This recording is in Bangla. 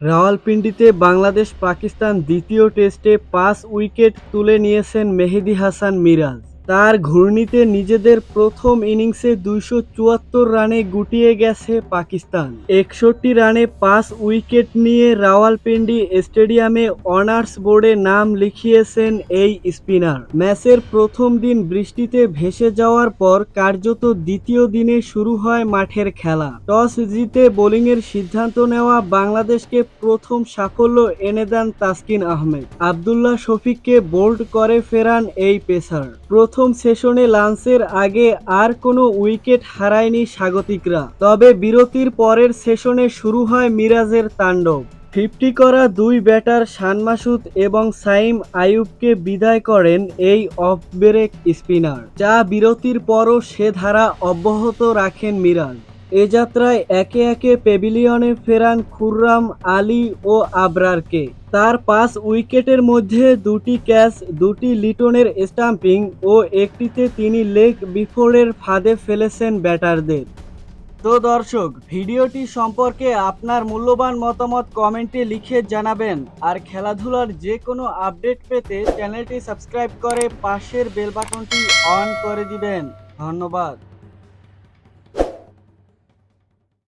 রাওয়ালপিন্ডিতে বাংলাদেশ পাকিস্তান দ্বিতীয় টেস্টে পাঁচ উইকেট তুলে নিয়েছেন মেহেদি হাসান মিরাজ। তার ঘূর্ণিতে নিজেদের প্রথম ইনিংসে দুইশো চুয়াত্তর রানে গুটিয়ে গেছে পাকিস্তান। একষট্টি রানে পাঁচ উইকেট নিয়ে রাওয়ালপিন্ডি স্টেডিয়ামে অনার্স বোর্ডে নাম লিখিয়েছেন এই স্পিনার। ম্যাচের প্রথম দিন বৃষ্টিতে ভেসে যাওয়ার পর কার্যত দ্বিতীয় দিনে শুরু হয় মাঠের খেলা। টস জিতে বোলিংয়ের সিদ্ধান্ত নেওয়া বাংলাদেশকে প্রথম সাফল্য এনে দেন তাসকিন আহমেদ। আবদুল্লাহ শফিককে বোল্ড করে ফেরান এই পেসার। প্রথম সেশনে লাঞ্চের আগে আর কোনো উইকেট হারায়নি স্বাগতিকরা। তবে বিরতির পরের সেশনে শুরু হয় মিরাজের তাণ্ডব। ফিফটি করা দুই ব্যাটার শান মাসুদ এবং সাইম আয়ুবকে বিদায় করেন এই অফ ব্রেক স্পিনার। যা বিরতির পরও সে ধারা অব্যাহত রাখেন মিরাজ। এ যাত্রায় একে একে পেভিলিয়নে ফেরান খুররাম আলী ও আবরারকে। তার পাঁচ উইকেটের মধ্যে দুটি ক্যাচ, দুটি লিটনের স্টাম্পিং ও একটিতে তিনি লেগ বিফোরের ফাঁদে ফেলেছেন ব্যাটারদের। তো দর্শক, ভিডিওটি সম্পর্কে আপনার মূল্যবান মতামত কমেন্টে লিখে জানাবেন। আর খেলাধুলার যে কোনো আপডেট পেতে চ্যানেলটি সাবস্ক্রাইব করে পাশের বেল বাটনটি অন করে দিবেন। ধন্যবাদ।